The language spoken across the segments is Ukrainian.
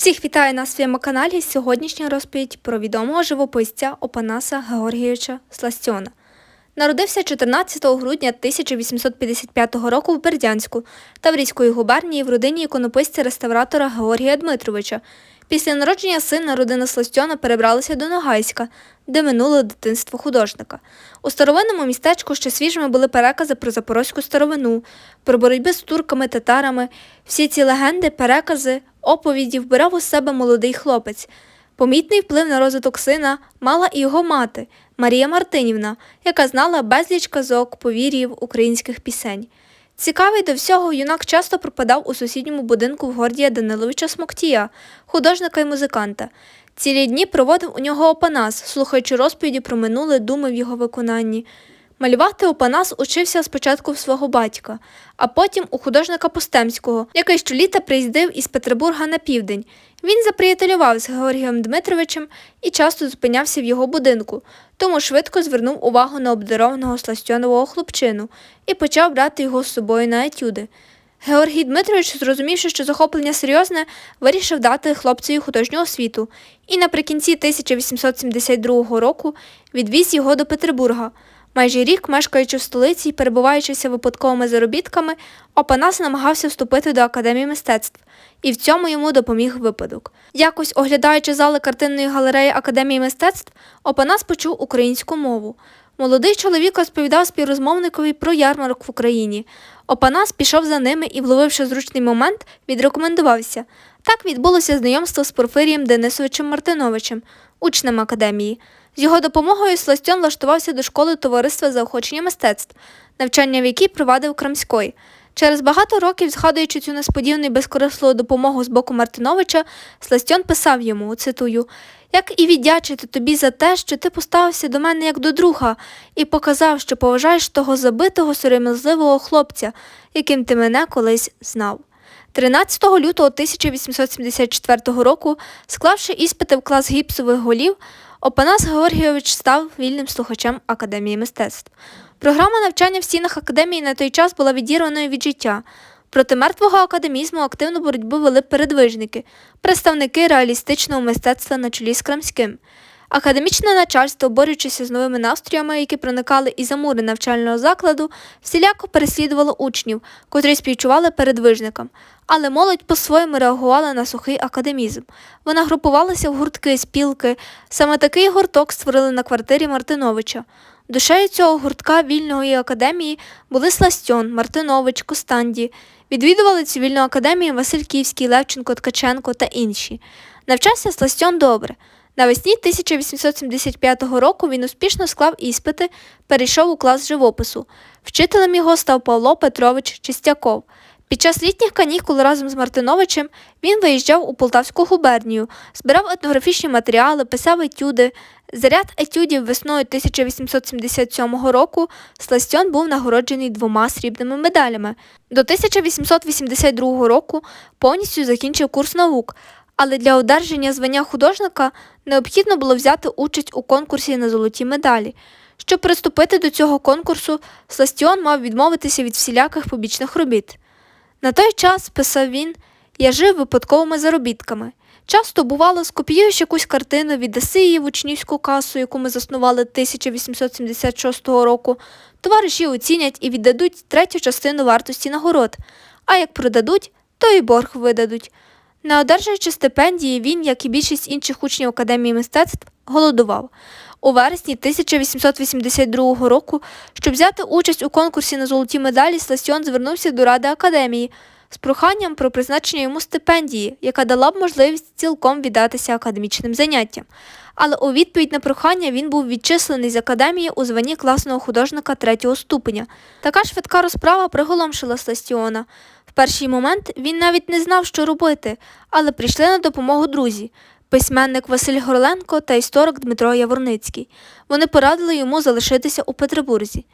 Всіх вітаю на своєму каналі. Сьогоднішня розповідь про відомого живописця Опанаса Георгійовича Сластьона. Народився 14 грудня 1855 року в Бердянську Таврійської губернії в родині іконописця-реставратора Георгія Дмитровича. Після народження сина родина Сластьона перебралася до Ногайська, де минуло дитинство художника. У старовинному містечку ще свіжими були перекази про запорозьку старовину, про боротьби з турками, татарами. Всі ці легенди, перекази, оповіді вбирав у себе молодий хлопець. Помітний вплив на розвиток сина мала і його мати Марія Мартинівна, яка знала безліч казок, повір'їв, українських пісень. Цікавий до всього, юнак часто пропадав у сусідньому будинку в Гордія Даниловича Смоктія, художника і музиканта. Цілі дні проводив у нього Опанас, слухаючи розповіді про минуле думи в його виконанні. Малювати Опанас учився спочатку в свого батька, а потім у художника Постемського, який щоліта приїздив із Петербурга на південь. Він заприятелював з Георгієм Дмитровичем і часто зупинявся в його будинку, тому швидко звернув увагу на обдарованого сластьонового хлопчину і почав брати його з собою на етюди. Георгій Дмитрович, зрозумівши, що захоплення серйозне, вирішив дати хлопцеві художню освіту і наприкінці 1872 року відвіз його до Петербурга. Майже рік, мешкаючи в столиці і перебуваючися випадковими заробітками, Опанас намагався вступити до академії мистецтв, і в цьому йому допоміг випадок. Якось оглядаючи зали картинної галереї Академії мистецтв, Опанас почув українську мову. Молодий чоловік розповідав співрозмовникові про ярмарок в Україні. Опанас пішов за ними і, вловивши зручний момент, відрекомендувався. Так відбулося знайомство з Порфирієм Денисовичем Мартиновичем, учнем академії. З його допомогою Сластьон влаштувався до школи товариства заохочення мистецтв, навчання в якій провадив Крамський. Через багато років, згадуючи цю несподівану і безкорисливу допомогу з боку Мартиновича, Сластьон писав йому, цитую, як і віддячити тобі за те, що ти поставився до мене як до друга, і показав, що поважаєш того забитого, сором'язливого хлопця, яким ти мене колись знав. 13 лютого 1874 року, склавши іспити в клас гіпсових голів, Опанас Георгійович став вільним слухачем Академії мистецтв. Програма навчання в стінах академії на той час була відірваною від життя. Проти мертвого академізму активну боротьбу вели передвижники, представники реалістичного мистецтва на чолі з Крамським. Академічне начальство, борючися з новими настроями, які проникали із замури навчального закладу, всіляко переслідувало учнів, котрі співчували передвижникам. Але молодь по-своєму реагувала на сухий академізм. Вона групувалася в гуртки, спілки. Саме такий гурток створили на квартирі Мартиновича. Душею цього гуртка вільної академії були Сластьон, Мартинович, Костанді. Відвідували цивільну академію Василь Київський, Левченко, Ткаченко та інші. Навчався Сластьон добре. Навесні 1875 року він успішно склав іспити, перейшов у клас живопису. Вчителем його став Павло Петрович Чистяков. Під час літніх канікул разом з Мартиновичем він виїжджав у Полтавську губернію, збирав етнографічні матеріали, писав етюди. За ряд етюдів весною 1877 року Сластьон був нагороджений двома срібними медалями. До 1882 року повністю закінчив курс наук, але для одержання звання художника необхідно було взяти участь у конкурсі на золоті медалі. Щоб приступити до цього конкурсу, Сластіон мав відмовитися від всіляких побічних робіт. На той час, писав він, я жив випадковими заробітками. Часто, бувало, скопіюєш якусь картину, віддаси її в учнівську касу, яку ми заснували 1876 року, товариші оцінять і віддадуть третю частину вартості нагород, а як продадуть, то і борг видадуть. Не одержуючи стипендії, він, як і більшість інших учнів Академії мистецтв, голодував. У вересні 1882 року, щоб взяти участь у конкурсі на золоті медалі, Сласьон звернувся до Ради Академії з проханням про призначення йому стипендії, яка дала б можливість цілком віддатися академічним заняттям. Але у відповідь на прохання він був відчислений з академії у званні класного художника третього ступеня. Така швидка розправа приголомшила Сластіона. В перший момент він навіть не знав, що робити, але прийшли на допомогу друзі. Письменник Василь Горленко та історик Дмитро Яворницький. Вони порадили йому залишитися у Петербурзі.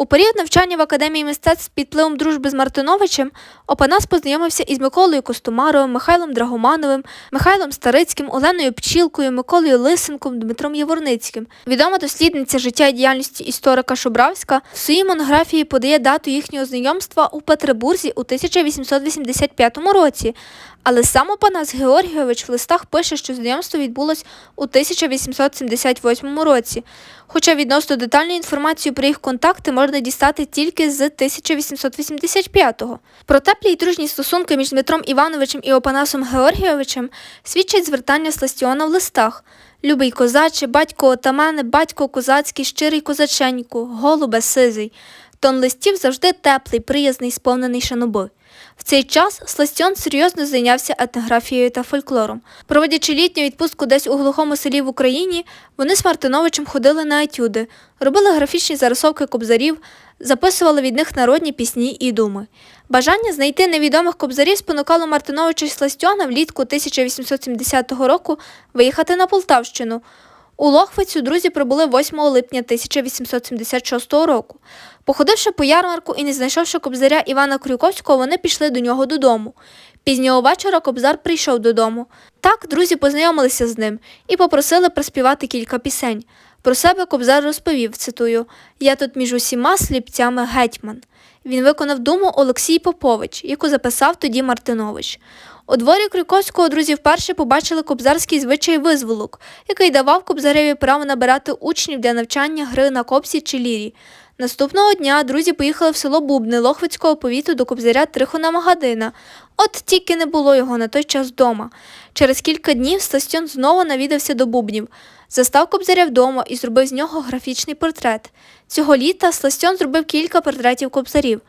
У період навчання в Академії мистецтв під впливом дружби з Мартиновичем Опанас познайомився із Миколою Костомаровим, Михайлом Драгомановим, Михайлом Старицьким, Оленою Пчілкою, Миколою Лисенком, Дмитром Яворницьким. Відома дослідниця життя і діяльності історика Шубравська в своїй монографії подає дату їхнього знайомства у Петербурзі у 1885 році, Але сам Опанас Георгійович в листах пише, що знайомство відбулось у 1878 році, хоча відносно детальної інформації про їх контакти можна дістати тільки з 1885-го. Про теплі й дружні стосунки між Дмитром Івановичем і Опанасом Георгійовичем свідчать звертання Сластіона в листах. Любий козаче, батько отамане, батько козацький, щирий козаченьку, голубе сизий. Тон листів завжди теплий, приязний, сповнений шаноби. В цей час Сластьон серйозно зайнявся етнографією та фольклором. Проводячи літню відпустку десь у глухому селі в Україні, вони з Мартиновичем ходили на етюди, робили графічні зарисовки кобзарів, записували від них народні пісні і думи. Бажання знайти невідомих кобзарів спонукало Мартиновича Сластьона влітку 1870 року виїхати на Полтавщину. У Лохвицю друзі прибули 8 липня 1876 року. Походивши по ярмарку і не знайшовши кобзаря Івана Крюковського, вони пішли до нього додому. Пізнього вечора кобзар прийшов додому. Так друзі познайомилися з ним і попросили приспівати кілька пісень. Про себе кобзар розповів, цитую: Я тут між усіма сліпцями гетьман. Він виконав думу Олексій Попович, яку записав тоді Мартинович. У дворі Крюковського друзі вперше побачили кобзарський звичай визволок, який давав кобзареві право набирати учнів для навчання гри на копсі чи лірі. Наступного дня друзі поїхали в село Бубни Лохвицького повіту до кобзаря Трихона Магадина. От тільки не було його на той час вдома. Через кілька днів Стастьон знову навідався до Бубнів, застав кобзаря вдома і зробив з нього графічний портрет. Цього літа Сластьон зробив кілька портретів кобзарів,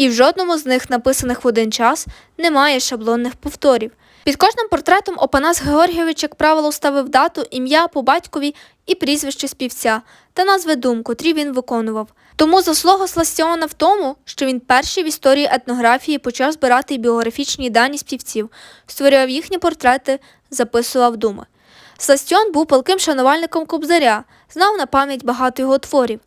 і в жодному з них, написаних в один час, немає шаблонних повторів. Під кожним портретом Опанас Георгійович, як правило, ставив дату, ім'я по батькові і прізвище співця та назви дум, котрі він виконував. Тому заслуга Сластіона в тому, що він перший в історії етнографії почав збирати біографічні дані співців, створював їхні портрети, записував думи. Сластіон був палким шанувальником Кобзаря, знав на пам'ять багато його творів.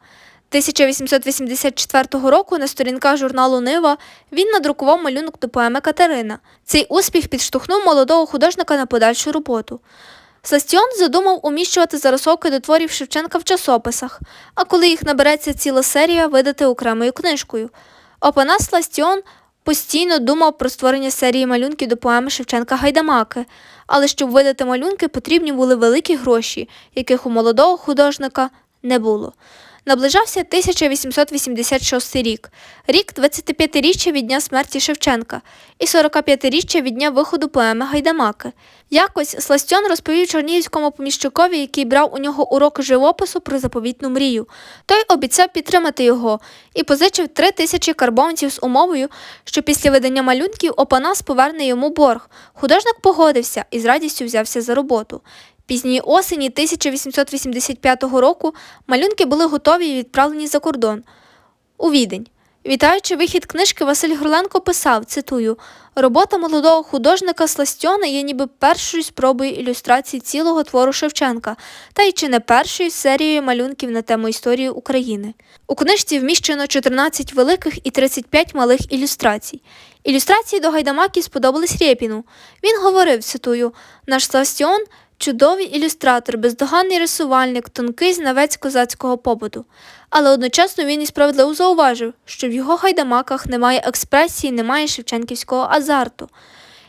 1884 року на сторінках журналу Нива він надрукував малюнок до поеми Катерина. Цей успіх підштовхнув молодого художника на подальшу роботу. Сластіон задумав уміщувати зарисовки до творів Шевченка в часописах, а коли їх набереться ціла серія, видати окремою книжкою. Опанас Сластіон постійно думав про створення серії малюнків до поеми Шевченка Гайдамаки, але щоб видати малюнки, потрібні були великі гроші, яких у молодого художника не було. Наближався 1886 рік, рік 25-річчя від дня смерті Шевченка і 45-річчя від дня виходу поеми Гайдамаки. Якось Сластьон розповів Чорнігівському поміщукові, який брав у нього уроки живопису про заповітну мрію. Той обіцяв підтримати його і позичив три тисячі карбованців з умовою, що після видання малюнків Опанас поверне йому борг. Художник погодився і з радістю взявся за роботу. Пізньої осені 1885 року малюнки були готові і відправлені за кордон у відень. Вітаючи вихід книжки, Василь Гурленко писав, цитую, робота молодого художника Сластьона є ніби першою спробою ілюстрації цілого твору Шевченка, та й чи не першою серією малюнків на тему історії України. У книжці вміщено 14 великих і 35 малих ілюстрацій. Ілюстрації до Гайдамаки сподобались Рєпіну. Він говорив, цитую, наш Сластьон – Чудовий ілюстратор, бездоганний рисувальник, тонкий знавець козацького побуту. Але одночасно він і справедливо зауважив, що в його гайдамаках немає експресії, немає шевченківського азарту.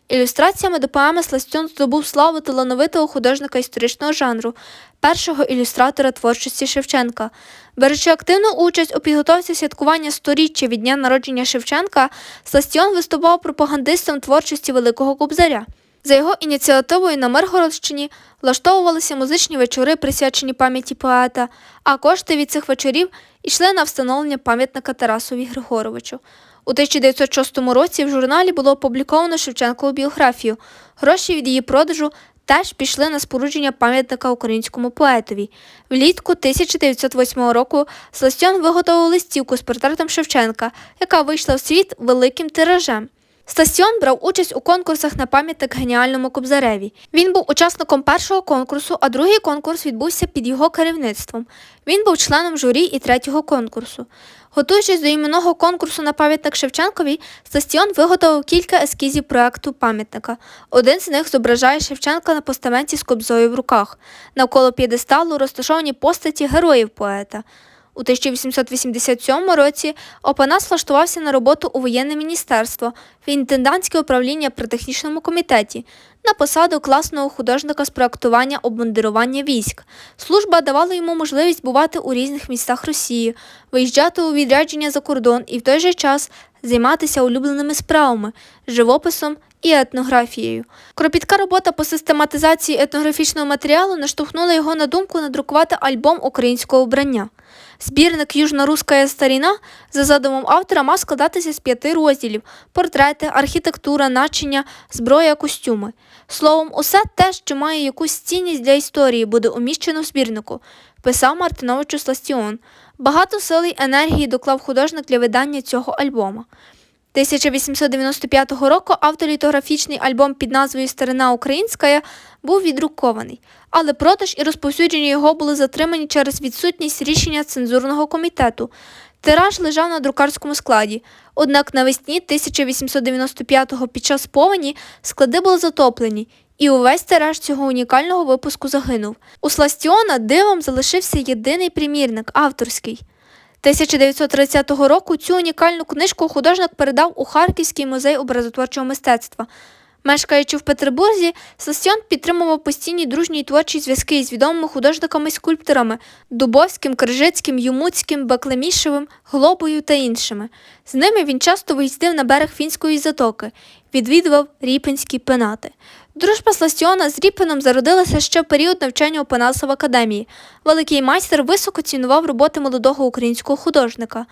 Ілюстраціями до поеми Сластьон здобув славу талановитого художника історичного жанру, першого ілюстратора творчості Шевченка. Беручи активну участь у підготовці святкування сторіччя від дня народження Шевченка, Сластьон виступав пропагандистом творчості Великого Кобзаря. За його ініціативою на Миргородщині влаштовувалися музичні вечори, присвячені пам'яті поета, а кошти від цих вечорів йшли на встановлення пам'ятника Тарасові Григоровичу. У 1906 році в журналі було опубліковано Шевченкову біографію. Гроші від її продажу теж пішли на спорудження пам'ятника українському поетові. Влітку 1908 року Сластьон виготовив листівку з портретом Шевченка, яка вийшла в світ великим тиражем. Стасьон брав участь у конкурсах на пам'ятник геніальному Кобзареві. Він був учасником першого конкурсу, а другий конкурс відбувся під його керівництвом. Він був членом журі і третього конкурсу. Готуючись до іменного конкурсу на пам'ятник Шевченкові, Стастіон виготовив кілька ескізів проекту пам'ятника. Один з них зображає Шевченка на постаменті з кобзою в руках. Навколо п'єдесталу розташовані постаті героїв поета. У 1887 році Опанас влаштувався на роботу у воєнне міністерство в інтендантське управління при технічному комітеті на посаду класного художника з проектування обмундирування військ. Служба давала йому можливість бувати у різних містах Росії, виїжджати у відрядження за кордон і в той же час займатися улюбленими справами, живописом і етнографією. Кропітка робота по систематизації етнографічного матеріалу наштовхнула його на думку надрукувати альбом українського вбрання. Збірник Южно-Руська старіна за задумом автора мав складатися з п'яти розділів: портрети, архітектура, начиння, зброя, костюми. Словом, усе те, що має якусь цінність для історії, буде уміщено в збірнику, писав Мартиновичу Сластіон. Багато сили й енергії доклав художник для видання цього альбома. 1895 року авторітографічний альбом під назвою Старина Українська був віддрукований, але продаж і розповсюдження його були затримані через відсутність рішення цензурного комітету. Тираж лежав на друкарському складі. Однак навесні 1895-го під час повені склади були затоплені, і увесь тираж цього унікального випуску загинув. У Сластіона дивом залишився єдиний примірник авторський. 1930 року цю унікальну книжку художник передав у Харківський музей образотворчого мистецтва. Мешкаючи в Петербурзі, Сластіон підтримував постійні дружні й творчі зв'язки із відомими художниками і скульпторами Дубовським, Крижицьким, Юмуцьким, Баклемішевим, Глобою та іншими. З ними він часто виїздив на берег фінської затоки, відвідував ріпинські пенати. Дружба Сластіона з Ріпином зародилася ще в період навчання у Панаса в академії. Великий майстер високо цінував роботи молодого українського художника.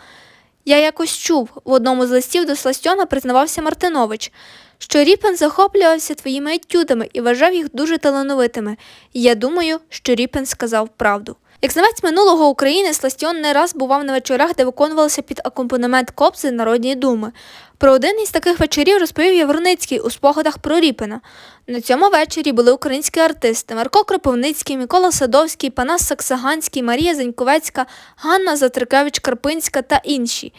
Я якось чув, в одному з листів до Сластьона признавався Мартинович, що Ріпен захоплювався твоїми етюдами і вважав їх дуже талановитими. Я думаю, що Ріпен сказав правду. Як знавець минулого України, Сластіон не раз бував на вечорах, де виконувалися під акомпанемент Кобзи Народні думи. Про один із таких вечорів розповів Яворницький у спогадах про Ріпина. На цьому вечорі були українські артисти Марко Кропивницький, Микола Садовський, Панас Саксаганський, Марія Заньковецька, Ганна Затрикевич Карпинська та інші.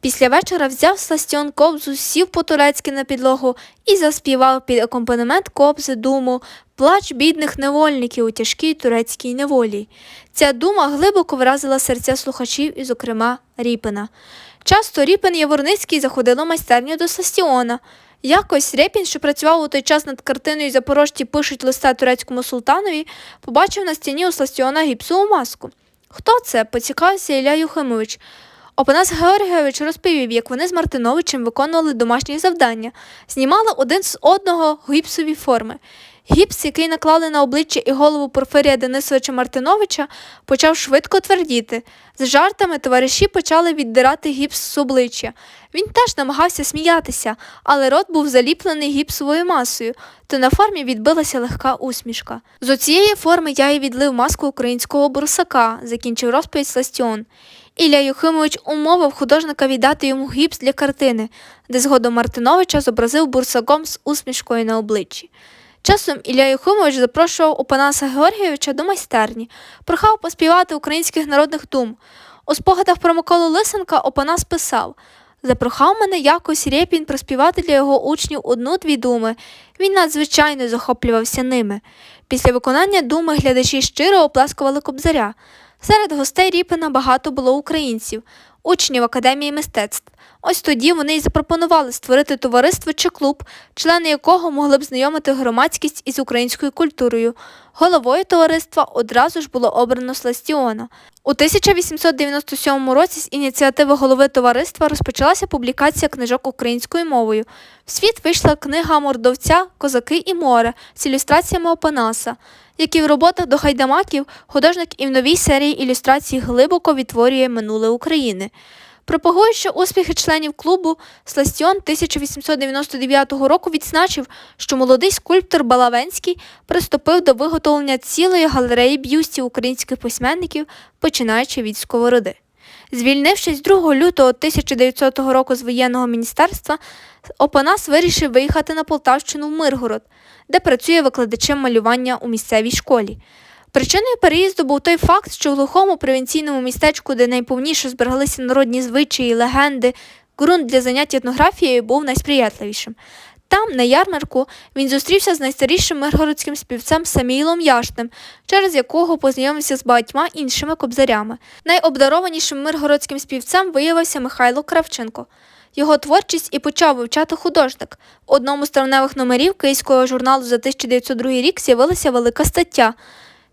Після вечора взяв Сластіон кобзу, сів по-турецьки на підлогу і заспівав під акомпанемент кобзи думу Плач бідних невольників у тяжкій турецькій неволі. Ця дума глибоко вразила серця слухачів і, зокрема, Ріпина. Часто Ріпин Яворницький заходило майстерню до Сластіона. Якось Репін, що працював у той час над картиною Запорожці пишуть листа турецькому султанові, побачив на стіні у Сластіона гіпсову маску. Хто це? поцікавився Ілля Юхимович. Опанас Георгійович розповів, як вони з Мартиновичем виконували домашні завдання, знімали один з одного гіпсові форми. Гіпс, який наклали на обличчя і голову Порфирія Денисовича Мартиновича, почав швидко твердіти. З жартами товариші почали віддирати гіпс з обличчя. Він теж намагався сміятися, але рот був заліплений гіпсовою масою, то на формі відбилася легка усмішка. З оцієї форми я і відлив маску українського бурсака, закінчив розповідь Сластіон. Ілля Юхимович умовив художника віддати йому гіпс для картини, де згодом Мартиновича зобразив бурсаком з усмішкою на обличчі. Часом Ілля Юхимович запрошував Опанаса Георгійовича до майстерні, прохав поспівати українських народних дум. У спогадах про Миколу Лисенка Опанас писав Запрохав мене якось Рєпін проспівати для його учнів одну-дві думи. Він надзвичайно захоплювався ними. Після виконання думи глядачі щиро оплескували кобзаря. Серед гостей Ріпина багато було українців, учнів Академії мистецтв. Ось тоді вони й запропонували створити товариство чи клуб, члени якого могли б знайомити громадськість із українською культурою. Головою товариства одразу ж було обрано Сластіона. У 1897 році з ініціативи голови товариства розпочалася публікація книжок українською мовою. В світ вийшла книга мордовця Козаки і море з ілюстраціями Опанаса, як і в роботах до хайдамаків художник і в новій серії ілюстрацій глибоко відтворює минуле України. Пропагуючи успіхи членів клубу, Сластіон 1899 року відзначив, що молодий скульптор Балавенський приступив до виготовлення цілої галереї б'юстів українських письменників, починаючи від сковороди. Звільнившись 2 лютого 1900 року з воєнного міністерства, Опанас вирішив виїхати на Полтавщину в Миргород, де працює викладачем малювання у місцевій школі. Причиною переїзду був той факт, що в глухому провінційному містечку, де найповніше збереглися народні звичаї, легенди, ґрунт для занять етнографією був найсприятливішим. Там, на ярмарку, він зустрівся з найстарішим миргородським співцем Саміїлом Яшним, через якого познайомився з багатьма іншими кобзарями. Найобдарованішим миргородським співцем виявився Михайло Кравченко. Його творчість і почав вивчати художник. В одному з травневих номерів київського журналу за 1902 рік з'явилася велика стаття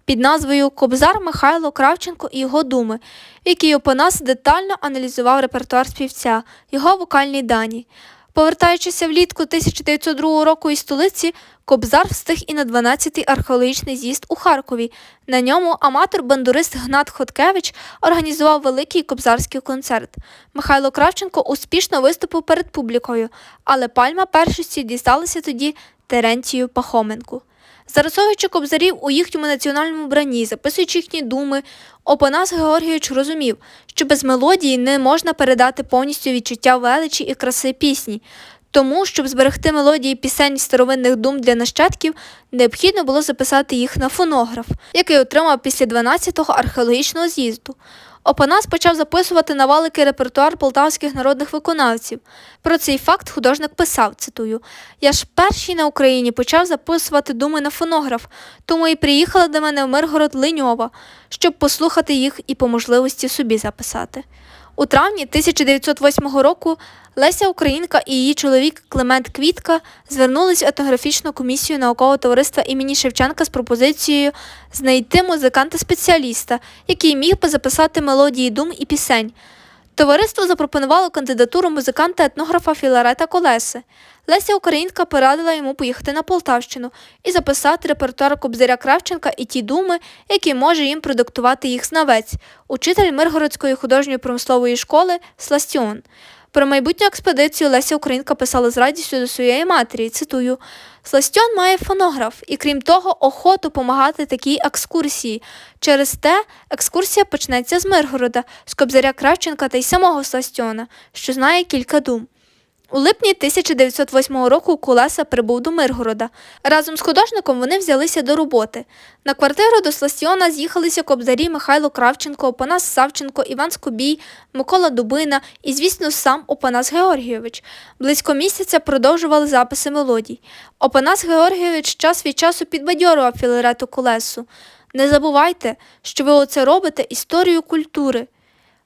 під назвою Кобзар Михайло Кравченко і його думи, в якій Опанас детально аналізував репертуар співця, його вокальні дані. Повертаючися влітку 1902 року із столиці, Кобзар встиг і на 12-й археологічний з'їзд у Харкові. На ньому аматор-бандурист Гнат Хоткевич організував великий кобзарський концерт. Михайло Кравченко успішно виступив перед публікою, але пальма першості дісталася тоді Терентію Пахоменку. Зарисовуючи кобзарів у їхньому національному бранні, записуючи їхні думи, Опанас Георгійович розумів, що без мелодії не можна передати повністю відчуття величі і краси пісні. Тому, щоб зберегти мелодії пісень старовинних дум для нащадків, необхідно було записати їх на фонограф, який отримав після 12-го археологічного з'їзду. Опанас почав записувати на валики репертуар полтавських народних виконавців. Про цей факт художник писав, цитую, «Я ж перший на Україні почав записувати думи на фонограф, тому і приїхала до мене в Миргород Линьова, щоб послухати їх і по можливості собі записати». У травні 1908 року Леся Українка і її чоловік Климент Квітка звернулись в етнографічну комісію наукового товариства імені Шевченка з пропозицією знайти музиканта-спеціаліста, який міг би записати мелодії дум і пісень. Товариство запропонувало кандидатуру музиканта-етнографа Філарета Колеси. Леся Українка порадила йому поїхати на Полтавщину і записати репертуар Кобзаря Кравченка і ті думи, які може їм продиктувати їх знавець, учитель Миргородської художньої промислової школи Сластіон. Про майбутню експедицію Леся Українка писала з радістю до своєї матері. Цитую: Сластьон має фонограф і, крім того, охоту помагати такій екскурсії. Через те екскурсія почнеться з Миргорода, з Кобзаря Кравченка та й самого Сластьона, що знає кілька дум. У липні 1908 року Кулеса прибув до Миргорода. Разом з художником вони взялися до роботи. На квартиру до Сластіона з'їхалися кобзарі Михайло Кравченко, Опанас Савченко, Іван Скобій, Микола Дубина і, звісно, сам Опанас Георгійович. Близько місяця продовжували записи мелодій. Опанас Георгійович час від часу підбадьорував Філарету Колесу. Не забувайте, що ви оце робите історію культури.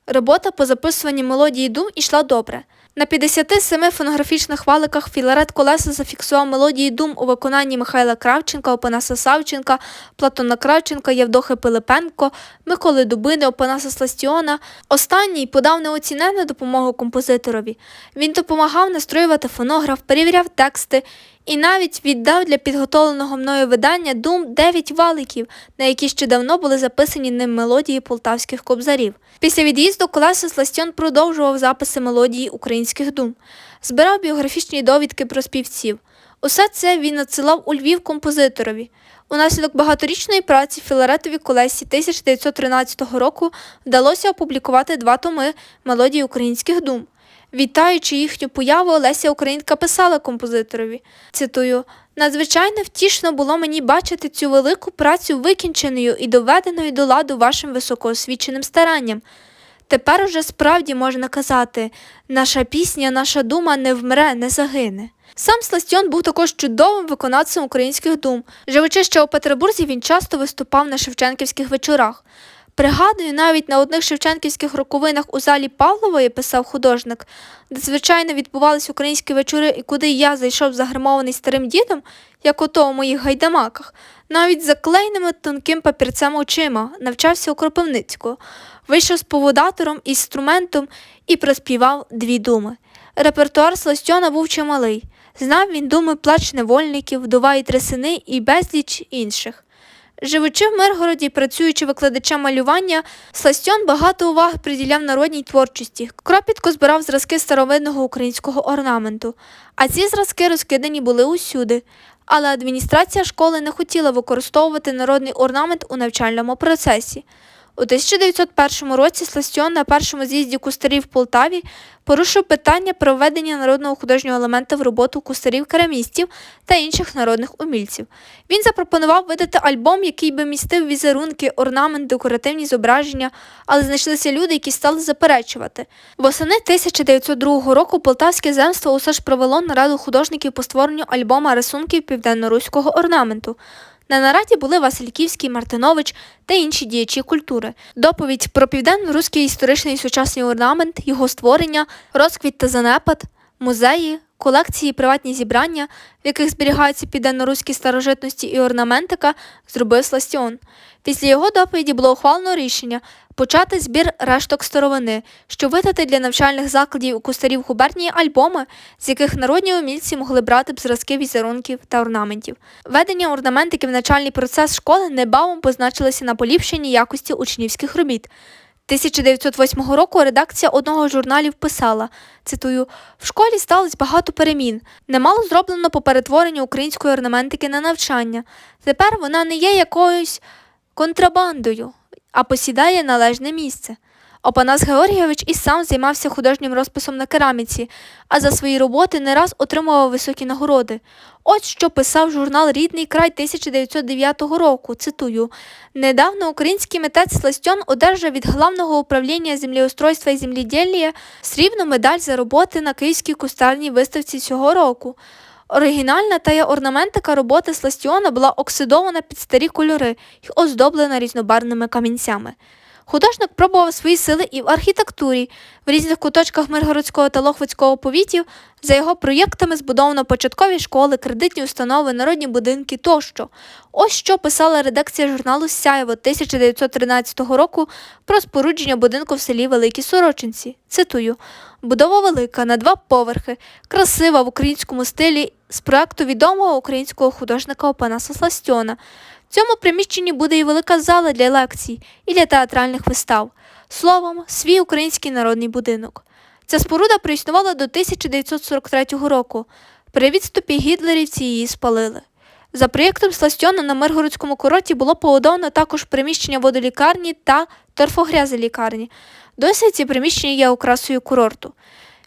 Робота по записуванні мелодії дум ішла добре. На 57 фонографічних валиках Філарет Колеса зафіксував мелодії дум у виконанні Михайла Кравченка, Опанаса Савченка, Платона Кравченка, Євдохи Пилипенко, Миколи Дубини, Опанаса Сластіона. Останній подав неоцінену допомогу композиторові. Він допомагав настроювати фонограф, перевіряв тексти і навіть віддав для підготовленого мною видання дум 9 валиків, на які ще давно були записані ним мелодії полтавських кобзарів. Після від'їзду Колеса Сластьон продовжував записи мелодії українських дум, збирав біографічні довідки про співців. Усе це він надсилав у Львів композиторові. Унаслідок багаторічної праці Філаретові Колесі 1913 року вдалося опублікувати два томи мелодії українських дум. Вітаючи їхню появу, Олеся Українка писала композиторові. Цитую: надзвичайно втішно було мені бачити цю велику працю викінченою і доведеною до ладу вашим високоосвіченим старанням. Тепер уже справді можна казати, наша пісня, наша дума не вмре, не загине. Сам Сластьон був також чудовим виконавцем українських дум. Живучи ще у Петербурзі, він часто виступав на Шевченківських вечорах. Пригадую, навіть на одних шевченківських роковинах у залі Павлової писав художник, де звичайно відбувались українські вечори, і куди я зайшов загримований старим дідом, як ото у моїх гайдамаках, навіть заклеєними тонким папірцем очима, навчався у Кропивницького, вийшов з поводатором, інструментом і проспівав дві думи. Репертуар Сластьона був чималий. Знав він думи плач невольників, вдова і трясини і безліч інших. Живучи в Миргороді працюючи викладачем малювання, Сластьон багато уваги приділяв народній творчості. Кропітко збирав зразки старовинного українського орнаменту, а ці зразки розкидані були усюди. Але адміністрація школи не хотіла використовувати народний орнамент у навчальному процесі. У 1901 році Сластіон на першому з'їзді кустарів в Полтаві порушив питання про введення народного художнього елемента в роботу кустарів керамістів та інших народних умільців. Він запропонував видати альбом, який би містив візерунки, орнамент, декоративні зображення, але знайшлися люди, які стали заперечувати. Восени 1902 року Полтавське земство усе ж провело нараду художників по створенню альбома рисунків південноруського орнаменту. На нараді були Васильківський, Мартинович та інші діячі культури. Доповідь про південно-руський історичний і сучасний орнамент, його створення, розквіт та занепад, музеї, колекції, приватні зібрання, в яких зберігаються південно-руські старожитності і орнаментика, зробив Сластіон. Після його доповіді було ухвалено рішення почати збір решток старовини, щоб видати для навчальних закладів у кустарів губернії альбоми, з яких народні умільці могли брати б зразки візерунків та орнаментів. Введення орнаментиків в навчальний процес школи небавом позначилося на поліпшенні якості учнівських робіт. 1908 року редакція одного з журналів писала, цитую, в школі сталося багато перемін. Немало зроблено по перетворенню української орнаментики на навчання. Тепер вона не є якоюсь контрабандою, а посідає належне місце. Опанас Георгійович і сам займався художнім розписом на кераміці, а за свої роботи не раз отримував високі нагороди. Ось що писав журнал Рідний край 1909 року. Цитую: недавно український митець Сластьон одержав від Главного управління землеустройства і земліділля срібну медаль за роботи на Київській кустарній виставці цього року. Оригінальна та є орнаментика роботи Сластіона була оксидована під старі кольори і оздоблена різнобарвними камінцями. Художник пробував свої сили і в архітектурі. В різних куточках Миргородського та Лохвицького повітів за його проєктами збудовано початкові школи, кредитні установи, народні будинки тощо. Ось що писала редакція журналу Сяєво 1913 року про спорудження будинку в селі Великі Сорочинці. Цитую: будова велика на два поверхи, красива в українському стилі з проекту відомого українського художника Опанаса Сластьона. В цьому приміщенні буде і велика зала для лекцій і для театральних вистав. Словом, свій український народний будинок. Ця споруда проіснувала до 1943 року. При відступі гітлерівці її спалили. За проєктом Сластьона на Миргородському курорті було побудовано також приміщення водолікарні та торфогрязелікарні. Досі ці приміщення є окрасою курорту.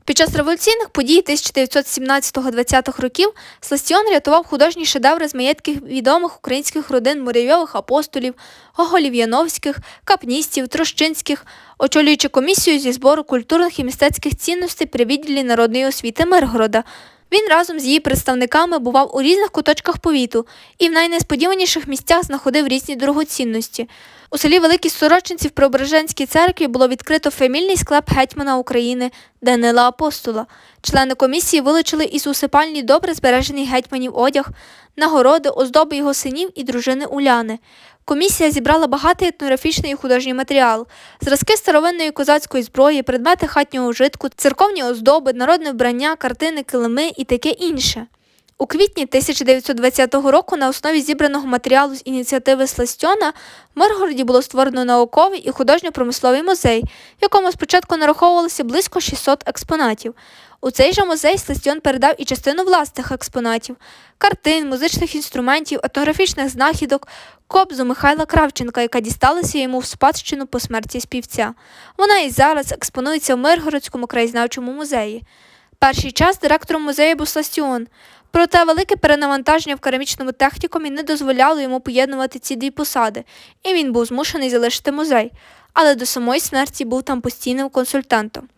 Під час революційних подій 1917-20-х років Сластіон рятував художні шедеври з маєтків відомих українських родин Муравйових апостолів, Гоголів Яновських, Капністів, Трощинських, очолюючи комісію зі збору культурних і мистецьких цінностей при відділі народної освіти Миргорода. Він разом з її представниками бував у різних куточках повіту і в найнесподіваніших місцях знаходив різні дорогоцінності. У селі Великі Сорочинці в Преображенській церкві було відкрито фамільний склеп гетьмана України Данила Апостола. Члени комісії вилучили із усипальні добре збережений гетьманів одяг, нагороди, оздоби його синів і дружини Уляни. Комісія зібрала багатий етнографічний і художній матеріал, зразки старовинної козацької зброї, предмети хатнього вжитку, церковні оздоби, народне вбрання, картини, килими і таке інше. У квітні 1920 року на основі зібраного матеріалу з ініціативи Сластьона в Миргороді було створено науковий і художньо-промисловий музей, в якому спочатку нараховувалося близько 600 експонатів. У цей же музей Сластьон передав і частину власних експонатів картин, музичних інструментів, етнографічних знахідок, кобзу Михайла Кравченка, яка дісталася йому в спадщину по смерті співця. Вона і зараз експонується в Миргородському краєзнавчому музеї. Перший час директором музею був Сластіон. Проте велике перенавантаження в керамічному технікумі не дозволяло йому поєднувати ці дві посади, і він був змушений залишити музей, але до самої смерті був там постійним консультантом.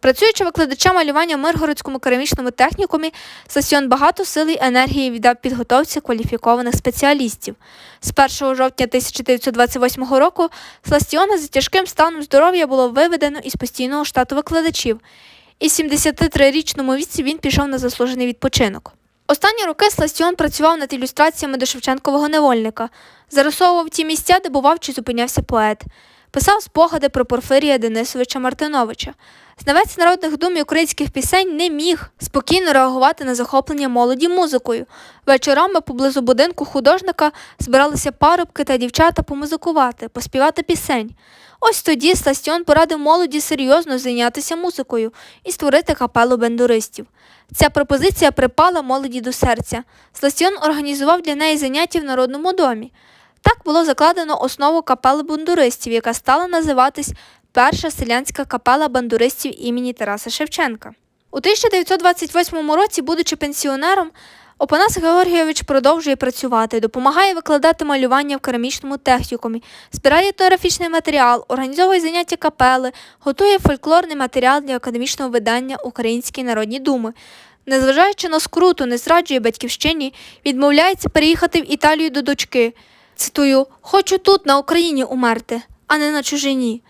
Працюючи викладачем малювання в Миргородському керамічному технікумі, Сасьон багато сил і енергії віддав підготовці кваліфікованих спеціалістів. З 1 жовтня 1928 року Сластіона за тяжким станом здоров'я було виведено із постійного штату викладачів. І 73-річному віці він пішов на заслужений відпочинок. Останні роки Сластіон працював над ілюстраціями до Шевченкового невольника, зарисовував ті місця, де бував чи зупинявся поет, писав спогади про Порфирія Денисовича Мартиновича. Знавець народних дум і українських пісень не міг спокійно реагувати на захоплення молоді музикою. Вечорами поблизу будинку художника збиралися парубки та дівчата помузикувати, поспівати пісень. Ось тоді Сластіон порадив молоді серйозно зайнятися музикою і створити капелу бендуристів. Ця пропозиція припала молоді до серця. Сластіон організував для неї заняття в народному домі. Так було закладено основу капели бандуристів, яка стала називатись Перша селянська капела бандуристів імені Тараса Шевченка. У 1928 році, будучи пенсіонером, Опанас Георгійович продовжує працювати, допомагає викладати малювання в керамічному технікумі, збирає етнографічний матеріал, організовує заняття капели, готує фольклорний матеріал для академічного видання Української народні думи. Незважаючи на скруту, не зраджує батьківщині, відмовляється переїхати в Італію до дочки. Цитую: Хочу тут, на Україні, умерти, а не на чужині.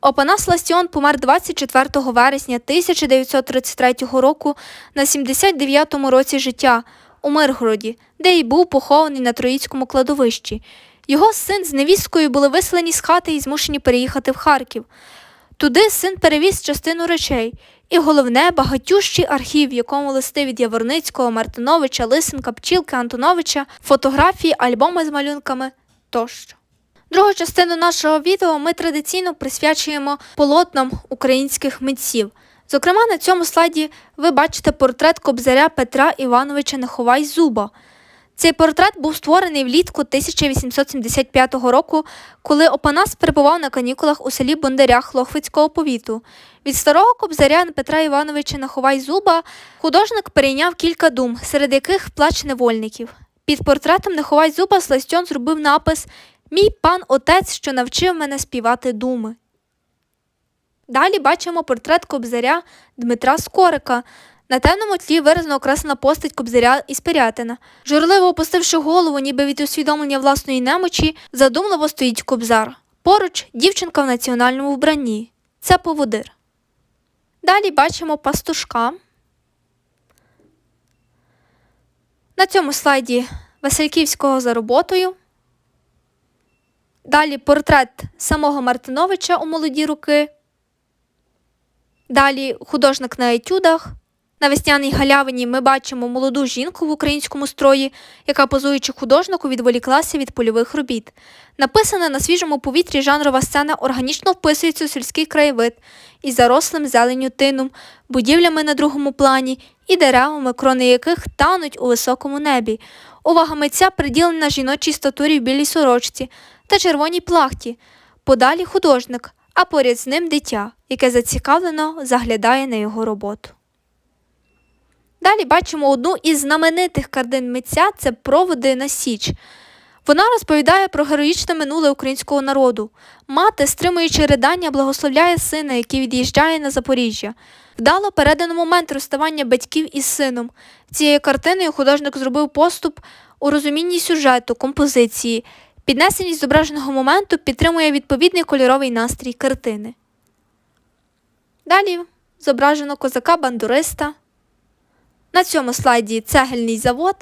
Опанас Ластіон помер 24 вересня 1933 року на 79-му році життя у Миргороді, де й був похований на Троїцькому кладовищі. Його син з невісткою були виселені з хати і змушені переїхати в Харків. Туди син перевіз частину речей, і головне багатющий архів, в якому листи від Яворницького, Мартиновича, Лисенка, Пчілки, Антоновича, фотографії, альбоми з малюнками тощо. Другу частину нашого відео ми традиційно присвячуємо полотнам українських митців. Зокрема, на цьому слайді ви бачите портрет кобзаря Петра Івановича Неховай Зуба. Цей портрет був створений влітку 1875 року, коли Опанас перебував на канікулах у селі Бондарях Лохвицького повіту. Від старого кобзаря Петра Івановича Наховай Зуба художник перейняв кілька дум, серед яких плач невольників. Під портретом Неховай Зуба Сластьон зробив напис Мій пан отець, що навчив мене співати думи. Далі бачимо портрет кобзаря Дмитра Скорика. На темному тлі виразно окреслена постать кобзаря із Пирятина. Журливо опустивши голову, ніби від усвідомлення власної немочі, задумливо стоїть кобзар. Поруч дівчинка в національному вбранні. Це поводир. Далі бачимо пастушка. На цьому слайді Васильківського за роботою. Далі портрет самого Мартиновича у молоді руки. Далі художник на етюдах. На весняній галявині ми бачимо молоду жінку в українському строї, яка, позуючи художнику, відволіклася від польових робіт. Написана на свіжому повітрі жанрова сцена органічно вписується у сільський краєвид із зарослим зеленю тином, будівлями на другому плані і деревами, крони яких тануть у високому небі. Увага митця приділена жіночій статурі в білій сорочці та червоній плахті. Подалі художник, а поряд з ним дитя, яке зацікавлено заглядає на його роботу. Далі бачимо одну із знаменитих картин митця це проводи на Січ. Вона розповідає про героїчне минуле українського народу. Мати, стримуючи ридання, благословляє сина, який від'їжджає на Запоріжжя. Вдало передано момент розставання батьків із сином. Цією картиною художник зробив поступ у розумінні сюжету, композиції. Піднесеність зображеного моменту підтримує відповідний кольоровий настрій картини. Далі зображено козака-бандуриста. На цьому слайді цегельний завод.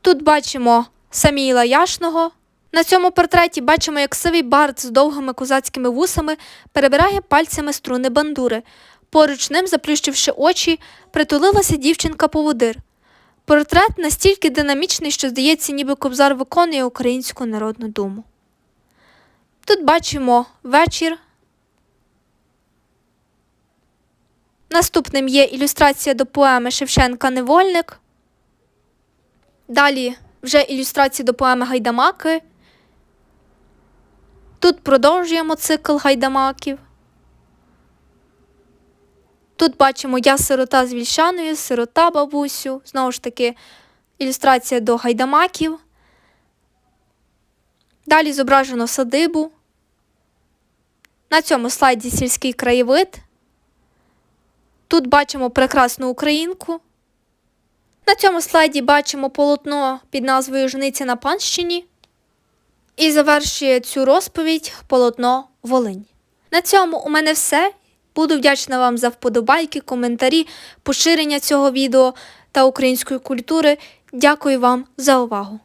Тут бачимо Саміїла Яшного. На цьому портреті бачимо, як сивий бард з довгими козацькими вусами перебирає пальцями струни бандури. Поруч ним, заплющивши очі, притулилася дівчинка-поводир. Портрет настільки динамічний, що здається, ніби кобзар виконує українську народну думу. Тут бачимо вечір. Наступним є ілюстрація до поеми Шевченка Невольник. Далі вже ілюстрації до поеми Гайдамаки. Тут продовжуємо цикл гайдамаків. Тут бачимо я сирота з вільшаною, сирота бабусю. Знову ж таки, ілюстрація до гайдамаків. Далі зображено садибу. На цьому слайді сільський краєвид. Тут бачимо прекрасну українку. На цьому слайді бачимо полотно під назвою Жниця на панщині. І завершує цю розповідь полотно Волинь. На цьому у мене все. Буду вдячна вам за вподобайки, коментарі, поширення цього відео та української культури. Дякую вам за увагу!